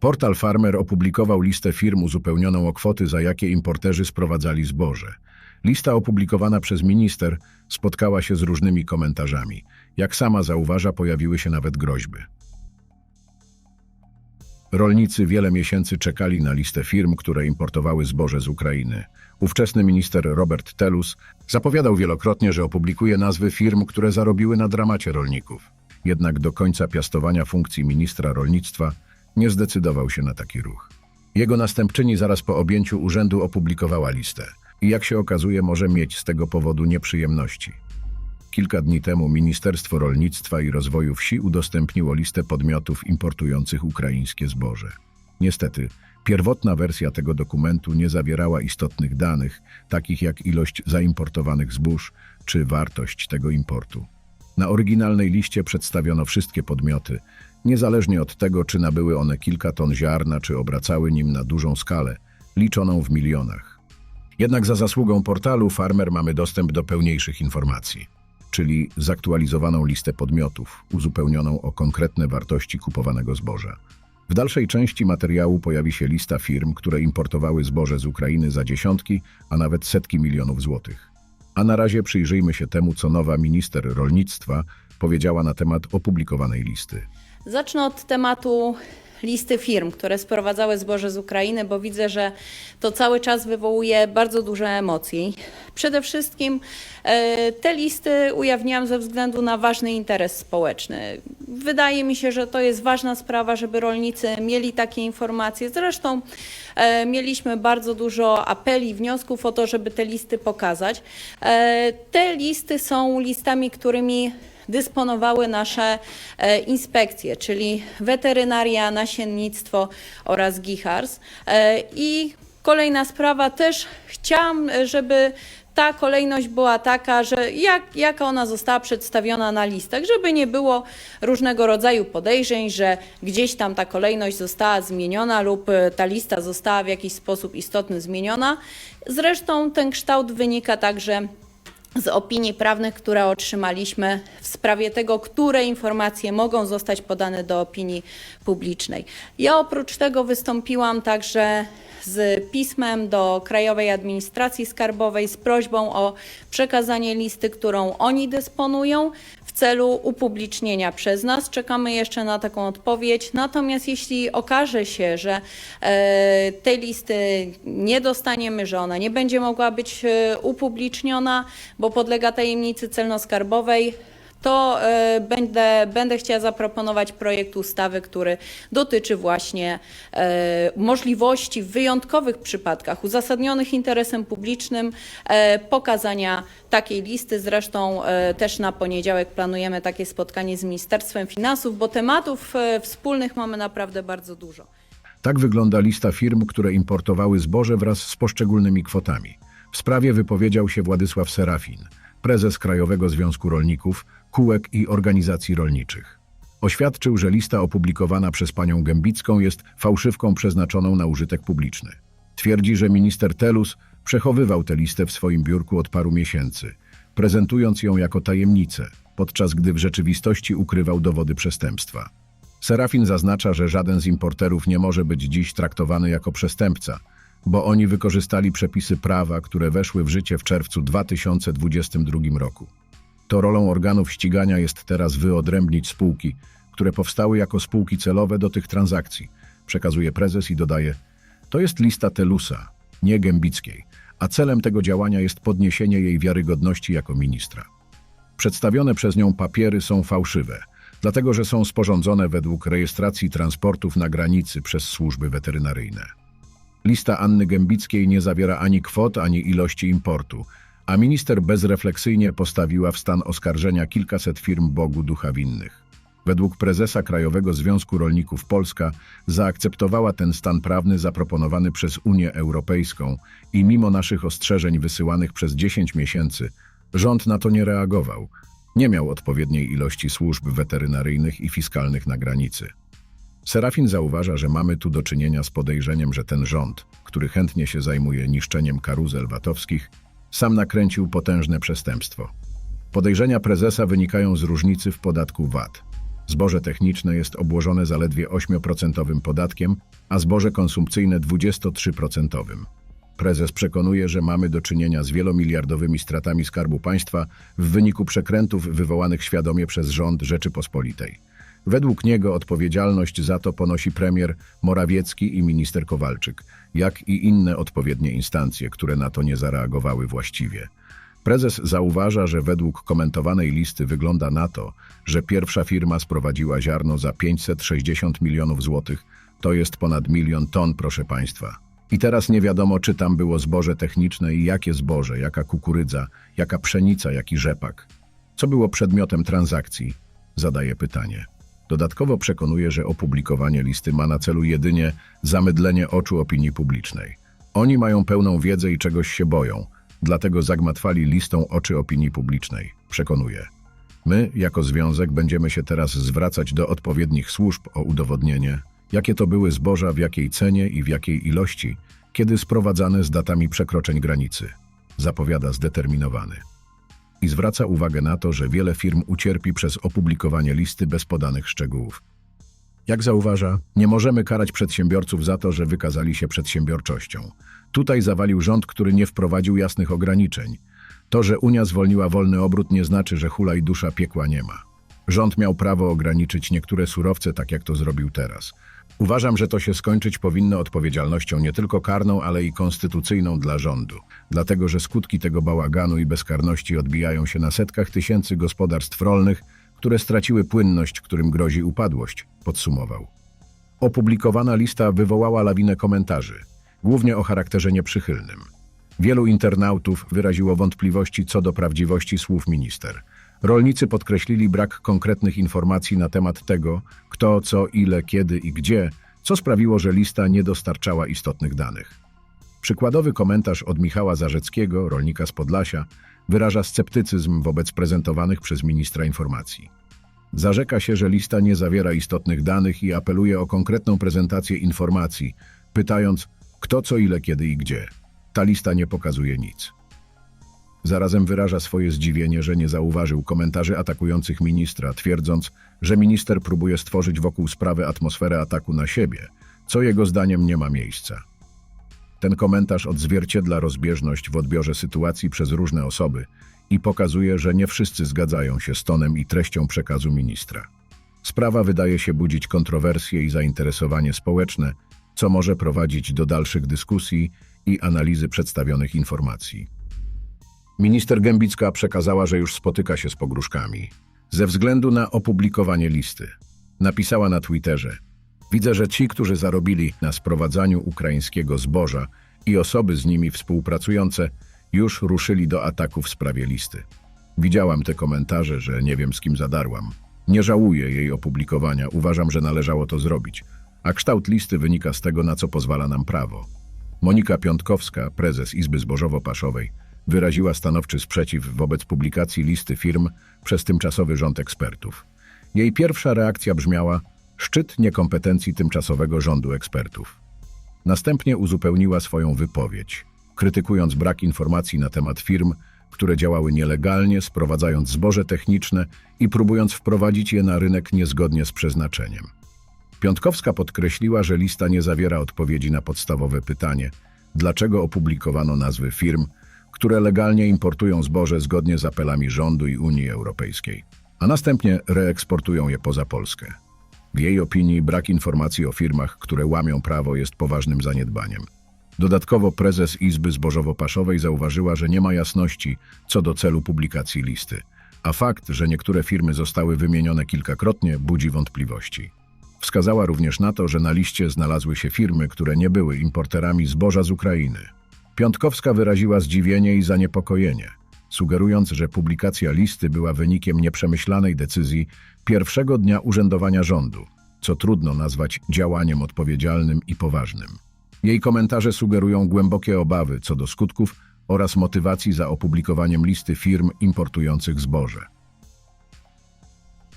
Portal Farmer opublikował listę firm uzupełnioną o kwoty, za jakie importerzy sprowadzali zboże. Lista opublikowana przez minister spotkała się z różnymi komentarzami. Jak sama zauważa, pojawiły się nawet groźby. Rolnicy wiele miesięcy czekali na listę firm, które importowały zboże z Ukrainy. Ówczesny minister Robert Telus zapowiadał wielokrotnie, że opublikuje nazwy firm, które zarobiły na dramacie rolników. Jednak do końca piastowania funkcji ministra rolnictwa nie zdecydował się na taki ruch. Jego następczyni zaraz po objęciu urzędu opublikowała listę i jak się okazuje może mieć z tego powodu nieprzyjemności. Kilka dni temu Ministerstwo Rolnictwa i Rozwoju Wsi udostępniło listę podmiotów importujących ukraińskie zboże. Niestety, pierwotna wersja tego dokumentu nie zawierała istotnych danych, takich jak ilość zaimportowanych zbóż czy wartość tego importu. Na oryginalnej liście przedstawiono wszystkie podmioty, niezależnie od tego, czy nabyły one kilka ton ziarna, czy obracały nim na dużą skalę, liczoną w milionach. Jednak za zasługą portalu Farmer mamy dostęp do pełniejszych informacji, czyli zaktualizowaną listę podmiotów, uzupełnioną o konkretne wartości kupowanego zboża. W dalszej części materiału pojawi się lista firm, które importowały zboże z Ukrainy za dziesiątki, a nawet setki milionów złotych. A na razie przyjrzyjmy się temu, co nowa minister rolnictwa powiedziała na temat opublikowanej listy. Zacznę od tematu listy firm, które sprowadzały zboże z Ukrainy, bo widzę, że to cały czas wywołuje bardzo duże emocje. Przede wszystkim e, te listy ujawniałam ze względu na ważny interes społeczny. Wydaje mi się, że to jest ważna sprawa, żeby rolnicy mieli takie informacje. Zresztą e, mieliśmy bardzo dużo apeli, wniosków o to, żeby te listy pokazać. E, te listy są listami, którymi dysponowały nasze e, inspekcje, czyli weterynaria, nasiennictwo oraz GIHARS. E, I kolejna sprawa też chciałam, żeby ta kolejność była taka, że jak, jaka ona została przedstawiona na listach, żeby nie było różnego rodzaju podejrzeń, że gdzieś tam ta kolejność została zmieniona lub e, ta lista została w jakiś sposób istotny zmieniona. Zresztą ten kształt wynika także z opinii prawnych, które otrzymaliśmy w sprawie tego, które informacje mogą zostać podane do opinii publicznej. Ja oprócz tego wystąpiłam także z pismem do Krajowej Administracji Skarbowej z prośbą o przekazanie listy, którą oni dysponują celu upublicznienia przez nas. Czekamy jeszcze na taką odpowiedź. Natomiast jeśli okaże się, że e, tej listy nie dostaniemy, że ona nie będzie mogła być e, upubliczniona, bo podlega tajemnicy celno-skarbowej, to e, będę, będę chciała zaproponować projekt ustawy, który dotyczy właśnie e, możliwości w wyjątkowych przypadkach uzasadnionych interesem publicznym e, pokazania takiej listy. Zresztą też na poniedziałek planujemy takie spotkanie z Ministerstwem Finansów, bo tematów wspólnych mamy naprawdę bardzo dużo. Tak wygląda lista firm, które importowały zboże wraz z poszczególnymi kwotami. W sprawie wypowiedział się Władysław Serafin, prezes Krajowego Związku Rolników, Kółek i Organizacji Rolniczych. Oświadczył, że lista opublikowana przez panią Gębicką jest fałszywką przeznaczoną na użytek publiczny. Twierdzi, że minister Telus przechowywał tę listę w swoim biurku od paru miesięcy, prezentując ją jako tajemnicę, podczas gdy w rzeczywistości ukrywał dowody przestępstwa. Serafin zaznacza, że żaden z importerów nie może być dziś traktowany jako przestępca, bo oni wykorzystali przepisy prawa, które weszły w życie w czerwcu 2022 roku. To rolą organów ścigania jest teraz wyodrębnić spółki, które powstały jako spółki celowe do tych transakcji, przekazuje prezes i dodaje: To jest lista Telusa, nie Gębickiej, a celem tego działania jest podniesienie jej wiarygodności jako ministra. Przedstawione przez nią papiery są fałszywe, dlatego że są sporządzone według rejestracji transportów na granicy przez służby weterynaryjne. Lista Anny Gębickiej nie zawiera ani kwot, ani ilości importu, a minister bezrefleksyjnie postawiła w stan oskarżenia kilkaset firm Bogu ducha winnych. Według prezesa Krajowego Związku Rolników Polska zaakceptowała ten stan prawny zaproponowany przez Unię Europejską i mimo naszych ostrzeżeń wysyłanych przez 10 miesięcy, rząd na to nie reagował. Nie miał odpowiedniej ilości służb weterynaryjnych i fiskalnych na granicy. Serafin zauważa, że mamy tu do czynienia z podejrzeniem, że ten rząd, który chętnie się zajmuje niszczeniem karuzel VAT-owskich, sam nakręcił potężne przestępstwo. Podejrzenia prezesa wynikają z różnicy w podatku VAT. Zboże techniczne jest obłożone zaledwie 8% podatkiem, a zboże konsumpcyjne 23%. Prezes przekonuje, że mamy do czynienia z wielomiliardowymi stratami Skarbu Państwa w wyniku przekrętów wywołanych świadomie przez rząd Rzeczypospolitej. Według niego odpowiedzialność za to ponosi premier Morawiecki i minister Kowalczyk, jak i inne odpowiednie instancje, które na to nie zareagowały właściwie. Prezes zauważa, że według komentowanej listy wygląda na to, że pierwsza firma sprowadziła ziarno za 560 milionów złotych, to jest ponad milion ton, proszę państwa. I teraz nie wiadomo, czy tam było zboże techniczne i jakie zboże, jaka kukurydza, jaka pszenica, jaki rzepak. Co było przedmiotem transakcji? Zadaje pytanie. Dodatkowo przekonuje, że opublikowanie listy ma na celu jedynie zamydlenie oczu opinii publicznej. Oni mają pełną wiedzę i czegoś się boją, dlatego zagmatwali listą oczy opinii publicznej, przekonuje. My, jako związek, będziemy się teraz zwracać do odpowiednich służb o udowodnienie, jakie to były zboża, w jakiej cenie i w jakiej ilości, kiedy sprowadzane z datami przekroczeń granicy, zapowiada zdeterminowany i zwraca uwagę na to, że wiele firm ucierpi przez opublikowanie listy bez podanych szczegółów. Jak zauważa, nie możemy karać przedsiębiorców za to, że wykazali się przedsiębiorczością. Tutaj zawalił rząd, który nie wprowadził jasnych ograniczeń. To, że Unia zwolniła wolny obrót, nie znaczy, że hula i dusza piekła nie ma. Rząd miał prawo ograniczyć niektóre surowce, tak jak to zrobił teraz. Uważam, że to się skończyć powinno odpowiedzialnością nie tylko karną, ale i konstytucyjną dla rządu, dlatego że skutki tego bałaganu i bezkarności odbijają się na setkach tysięcy gospodarstw rolnych, które straciły płynność, którym grozi upadłość, podsumował. Opublikowana lista wywołała lawinę komentarzy, głównie o charakterze nieprzychylnym. Wielu internautów wyraziło wątpliwości co do prawdziwości słów minister. Rolnicy podkreślili brak konkretnych informacji na temat tego, kto, co, ile, kiedy i gdzie, co sprawiło, że lista nie dostarczała istotnych danych. Przykładowy komentarz od Michała Zarzeckiego, rolnika z Podlasia, wyraża sceptycyzm wobec prezentowanych przez ministra informacji. Zarzeka się, że lista nie zawiera istotnych danych i apeluje o konkretną prezentację informacji, pytając kto, co, ile, kiedy i gdzie. Ta lista nie pokazuje nic. Zarazem wyraża swoje zdziwienie, że nie zauważył komentarzy atakujących ministra, twierdząc, że minister próbuje stworzyć wokół sprawy atmosferę ataku na siebie, co jego zdaniem nie ma miejsca. Ten komentarz odzwierciedla rozbieżność w odbiorze sytuacji przez różne osoby i pokazuje, że nie wszyscy zgadzają się z tonem i treścią przekazu ministra. Sprawa wydaje się budzić kontrowersje i zainteresowanie społeczne, co może prowadzić do dalszych dyskusji i analizy przedstawionych informacji. Minister Gębicka przekazała, że już spotyka się z pogróżkami. Ze względu na opublikowanie listy. Napisała na Twitterze: Widzę, że ci, którzy zarobili na sprowadzaniu ukraińskiego zboża i osoby z nimi współpracujące, już ruszyli do ataku w sprawie listy. Widziałam te komentarze, że nie wiem z kim zadarłam. Nie żałuję jej opublikowania, uważam, że należało to zrobić, a kształt listy wynika z tego, na co pozwala nam prawo. Monika Piątkowska, prezes Izby Zbożowo-Paszowej, wyraziła stanowczy sprzeciw wobec publikacji listy firm przez tymczasowy rząd ekspertów. Jej pierwsza reakcja brzmiała szczyt niekompetencji tymczasowego rządu ekspertów. Następnie uzupełniła swoją wypowiedź, krytykując brak informacji na temat firm, które działały nielegalnie, sprowadzając zboże techniczne i próbując wprowadzić je na rynek niezgodnie z przeznaczeniem. Piątkowska podkreśliła, że lista nie zawiera odpowiedzi na podstawowe pytanie, dlaczego opublikowano nazwy firm, które legalnie importują zboże zgodnie z apelami rządu i Unii Europejskiej, a następnie reeksportują je poza Polskę. W jej opinii brak informacji o firmach, które łamią prawo jest poważnym zaniedbaniem. Dodatkowo prezes Izby Zbożowo-Paszowej zauważyła, że nie ma jasności co do celu publikacji listy, a fakt, że niektóre firmy zostały wymienione kilkakrotnie, budzi wątpliwości. Wskazała również na to, że na liście znalazły się firmy, które nie były importerami zboża z Ukrainy. Piątkowska wyraziła zdziwienie i zaniepokojenie, sugerując, że publikacja listy była wynikiem nieprzemyślanej decyzji pierwszego dnia urzędowania rządu, co trudno nazwać działaniem odpowiedzialnym i poważnym. Jej komentarze sugerują głębokie obawy co do skutków oraz motywacji za opublikowaniem listy firm importujących zboże.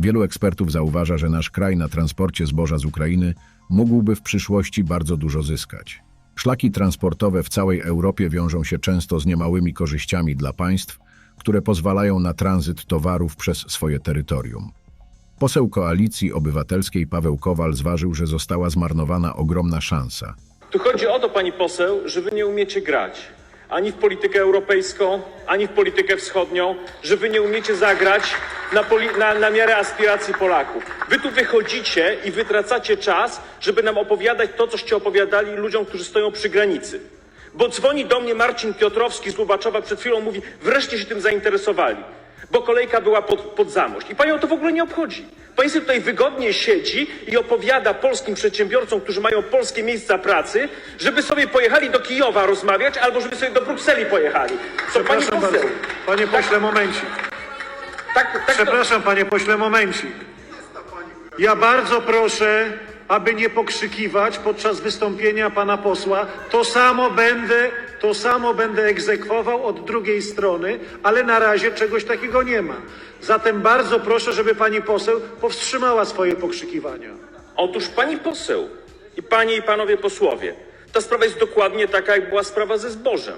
Wielu ekspertów zauważa, że nasz kraj na transporcie zboża z Ukrainy mógłby w przyszłości bardzo dużo zyskać. Szlaki transportowe w całej Europie wiążą się często z niemałymi korzyściami dla państw, które pozwalają na tranzyt towarów przez swoje terytorium. Poseł Koalicji Obywatelskiej Paweł Kowal zważył, że została zmarnowana ogromna szansa. Tu chodzi o to, pani poseł, że wy nie umiecie grać ani w politykę europejską, ani w politykę wschodnią, że wy nie umiecie zagrać na, na, na miarę aspiracji Polaków. Wy tu wychodzicie i wytracacie czas, żeby nam opowiadać to, coście opowiadali ludziom, którzy stoją przy granicy. Bo dzwoni do mnie Marcin Piotrowski z Lubaczowa przed chwilą, mówi, wreszcie się tym zainteresowali, bo kolejka była pod, pod zamość. I panią to w ogóle nie obchodzi. Pani sobie tutaj wygodnie siedzi i opowiada polskim przedsiębiorcom, którzy mają polskie miejsca pracy, żeby sobie pojechali do Kijowa rozmawiać, albo żeby sobie do Brukseli pojechali. Co pani poseł? Panie pośle, momencik. Tak, tak to, Przepraszam, panie pośle, momencik. Ja bardzo proszę, aby nie pokrzykiwać podczas wystąpienia pana posła. To samo będę, to samo będę egzekwował od drugiej strony, ale na razie czegoś takiego nie ma. Zatem bardzo proszę, żeby pani poseł powstrzymała swoje pokrzykiwania. Otóż pani poseł i panie i panowie posłowie, ta sprawa jest dokładnie taka, jak była sprawa ze zbożem.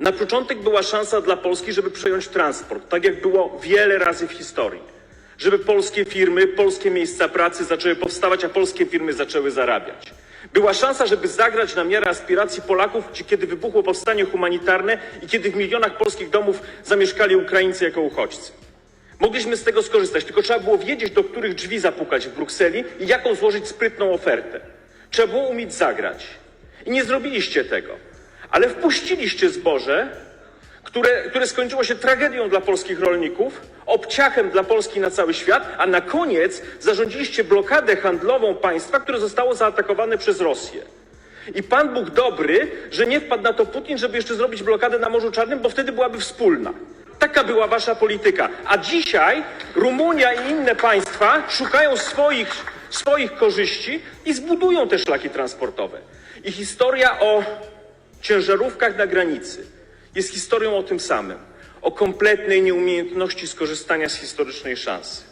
Na początek była szansa dla Polski, żeby przejąć transport, tak jak było wiele razy w historii. Żeby polskie firmy, polskie miejsca pracy zaczęły powstawać, a polskie firmy zaczęły zarabiać. Była szansa, żeby zagrać na miarę aspiracji Polaków, kiedy wybuchło powstanie humanitarne i kiedy w milionach polskich domów zamieszkali Ukraińcy jako uchodźcy. Mogliśmy z tego skorzystać, tylko trzeba było wiedzieć, do których drzwi zapukać w Brukseli i jaką złożyć sprytną ofertę. Trzeba było umieć zagrać. I nie zrobiliście tego. Ale wpuściliście zboże, które, które skończyło się tragedią dla polskich rolników, obciachem dla Polski na cały świat, a na koniec zarządziliście blokadę handlową państwa, które zostało zaatakowane przez Rosję. I Pan Bóg dobry, że nie wpadł na to Putin, żeby jeszcze zrobić blokadę na Morzu Czarnym, bo wtedy byłaby wspólna. Taka była wasza polityka. A dzisiaj Rumunia i inne państwa szukają swoich, swoich korzyści i zbudują te szlaki transportowe. I historia o ciężarówkach na granicy jest historią o tym samym. O kompletnej nieumiejętności skorzystania z historycznej szansy.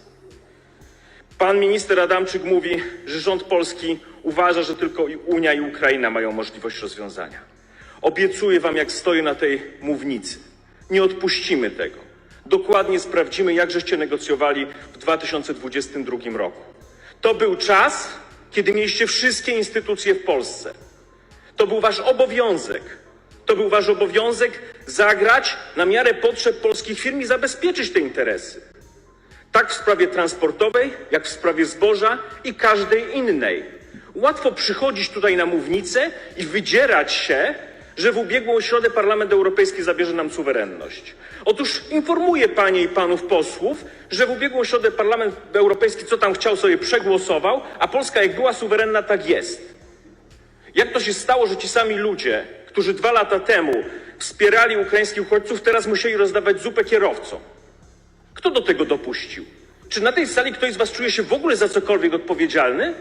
Pan minister Adamczyk mówi, że rząd polski uważa, że tylko i Unia i Ukraina mają możliwość rozwiązania. Obiecuję wam, jak stoję na tej mównicy. Nie odpuścimy tego. Dokładnie sprawdzimy, jak żeście negocjowali w 2022 roku. To był czas, kiedy mieliście wszystkie instytucje w Polsce. To był wasz obowiązek. To był wasz obowiązek zagrać na miarę potrzeb polskich firm i zabezpieczyć te interesy. Tak w sprawie transportowej, jak w sprawie zboża i każdej innej. Łatwo przychodzić tutaj na mównicę i wydzierać się, że w ubiegłą środę Parlament Europejski zabierze nam suwerenność. Otóż informuję panie i panów posłów, że w ubiegłą środę Parlament Europejski co tam chciał sobie przegłosował, a Polska jak była suwerenna, tak jest. Jak to się stało, że ci sami ludzie, którzy dwa lata temu wspierali ukraińskich uchodźców, teraz musieli rozdawać zupę kierowcom? Kto do tego dopuścił? Czy na tej sali ktoś z Was czuje się w ogóle za cokolwiek odpowiedzialny?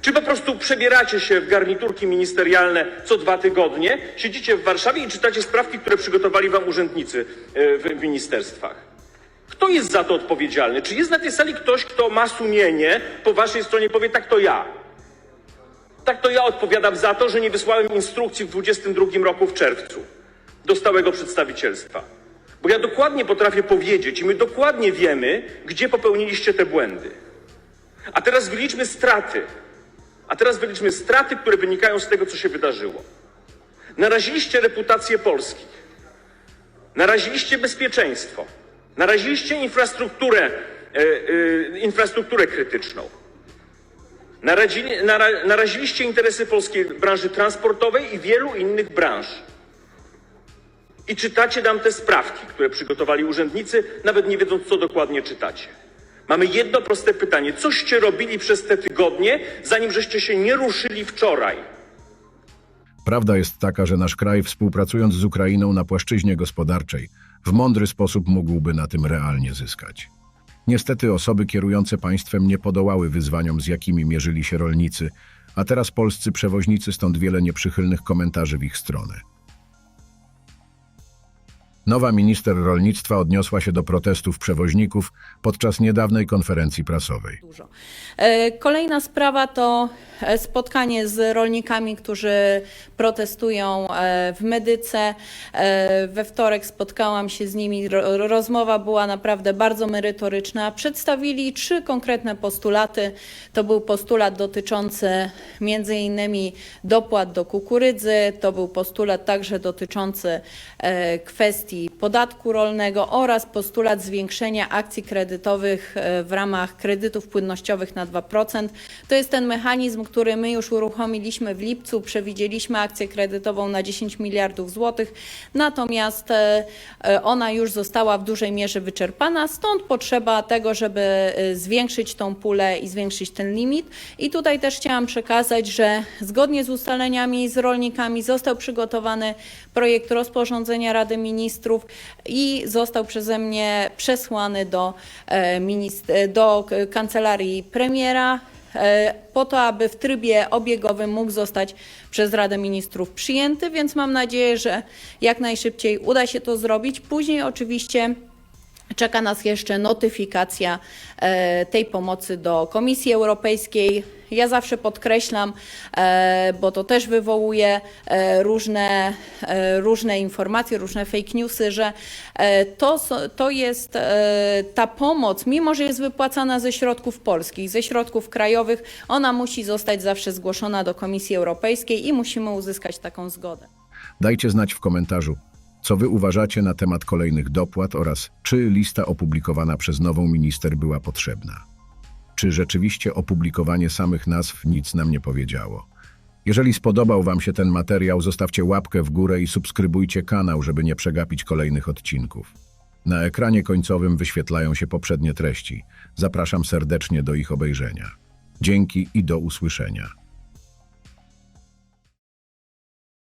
Czy po prostu przebieracie się w garniturki ministerialne co dwa tygodnie, siedzicie w Warszawie i czytacie sprawki, które przygotowali Wam urzędnicy e, w ministerstwach? Kto jest za to odpowiedzialny? Czy jest na tej sali ktoś, kto ma sumienie po Waszej stronie powie, tak to ja? Tak to ja odpowiadam za to, że nie wysłałem instrukcji w 22 roku w czerwcu do stałego przedstawicielstwa. Bo ja dokładnie potrafię powiedzieć i my dokładnie wiemy, gdzie popełniliście te błędy. A teraz wyliczmy straty. A teraz wyliczmy straty, które wynikają z tego, co się wydarzyło. Naraziliście reputację Polski. Naraziliście bezpieczeństwo. Naraziliście infrastrukturę, e, e, infrastrukturę krytyczną. Naradzili, nara, naraziliście interesy polskiej branży transportowej i wielu innych branż. I czytacie nam te sprawki, które przygotowali urzędnicy, nawet nie wiedząc, co dokładnie czytacie. Mamy jedno proste pytanie. Coście robili przez te tygodnie, zanim żeście się nie ruszyli wczoraj? Prawda jest taka, że nasz kraj, współpracując z Ukrainą na płaszczyźnie gospodarczej, w mądry sposób mógłby na tym realnie zyskać. Niestety osoby kierujące państwem nie podołały wyzwaniom, z jakimi mierzyli się rolnicy, a teraz polscy przewoźnicy stąd wiele nieprzychylnych komentarzy w ich stronę. Nowa minister rolnictwa odniosła się do protestów przewoźników podczas niedawnej konferencji prasowej. dużo. E, Kolejna sprawa to e, spotkanie z rolnikami, którzy protestują e, w Medyce. We wtorek spotkałam się z nimi. Ro- Rozmowa była naprawdę bardzo merytoryczna. Przedstawili trzy konkretne postulaty. To był postulat dotyczący między innymi dopłat do kukurydzy, to był postulat także dotyczący e, podatku rolnego oraz postulat zwiększenia akcji kredytowych e, w ramach kredytów płynnościowych na 2%. To jest ten mechanizm, który my już uruchomiliśmy w lipcu. Przewidzieliśmy akcję kredytową na 10 miliardów złotych, natomiast e, e, ona już została w dużej mierze wyczerpana, stąd potrzeba tego, żeby zwiększyć tą pulę i zwiększyć ten limit. I tutaj też chciałam przekazać, że zgodnie z ustaleniami z rolnikami został przygotowany projekt rozporządzenia Rady Ministrów i został przeze mnie przesłany do, e, minist- do kancelarii premiera e, po to, aby w trybie obiegowym mógł zostać przez Radę Ministrów przyjęty, więc mam nadzieję, że jak najszybciej uda się to zrobić. Później oczywiście Czeka nas jeszcze notyfikacja e, tej pomocy do Komisji Europejskiej. Ja zawsze podkreślam, e, bo to też wywołuje e, różne, e, różne informacje, różne fake newsy, że to, to jest ta pomoc, mimo że jest wypłacana ze środków polskich, ze środków krajowych, ona musi zostać zawsze zgłoszona do Komisji Europejskiej i musimy uzyskać taką zgodę. Dajcie znać w komentarzu, co wy uważacie na temat kolejnych dopłat oraz czy lista opublikowana przez nową minister była potrzebna. Czy rzeczywiście opublikowanie samych nazw nic nam nie powiedziało? Jeżeli spodobał Wam się ten materiał, zostawcie łapkę w górę i subskrybujcie kanał, żeby nie przegapić kolejnych odcinków. Na ekranie końcowym wyświetlają się poprzednie treści. Zapraszam serdecznie do ich obejrzenia. Dzięki i do usłyszenia.